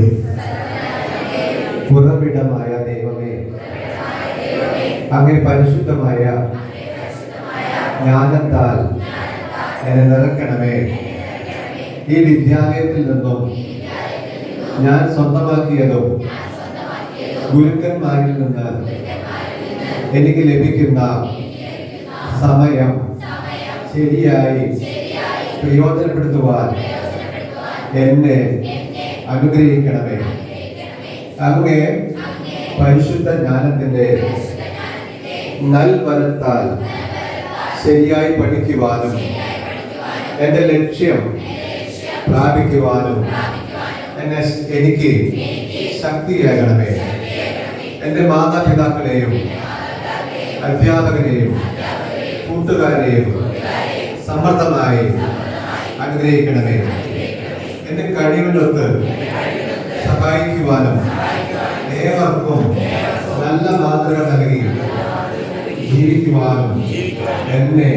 ദൈവമേ. ഉറവിടമായ ദൈവമേ. അങ്ങേ പരിശുദ്ധമായ ജ്ഞാനത്താൽ എന്നെ നിറക്കണമേ ഈ വിദ്യാലയത്തിൽ നിന്നും ഞാൻ സ്വന്തമാക്കിയതും ഗുരുക്കന്മാരിൽ നിന്ന് എനിക്ക് ലഭിക്കുന്ന സമയം ശരിയായി പ്രയോജനപ്പെടുത്തുവാൻ എന്നെ അനുഗ്രഹിക്കണമേ. അങ്ങേ പരിശുദ്ധ ജ്ഞാനത്തിന്റെ നൽവരത്താൽ ശരിയായി പഠിക്കുവാനും എന്റെ ലക്ഷ്യം പ്രാപിക്കുവാനും എന്നെ എനിക്ക് ശക്തിയാകണമേ എന്റെ മാതാപിതാക്കളെയും അധ്യാപകരെയും കൂട്ടുകാരെയും സമർത്ഥമായി അനുഗ്രഹിക്കണമേ. എന്റെ കഴിവിനൊത്ത് സഹായിക്കുവാനും ഏവർക്കും നല്ല മാതൃക നൽകി ജീവിക്കുവാനും എന്നെ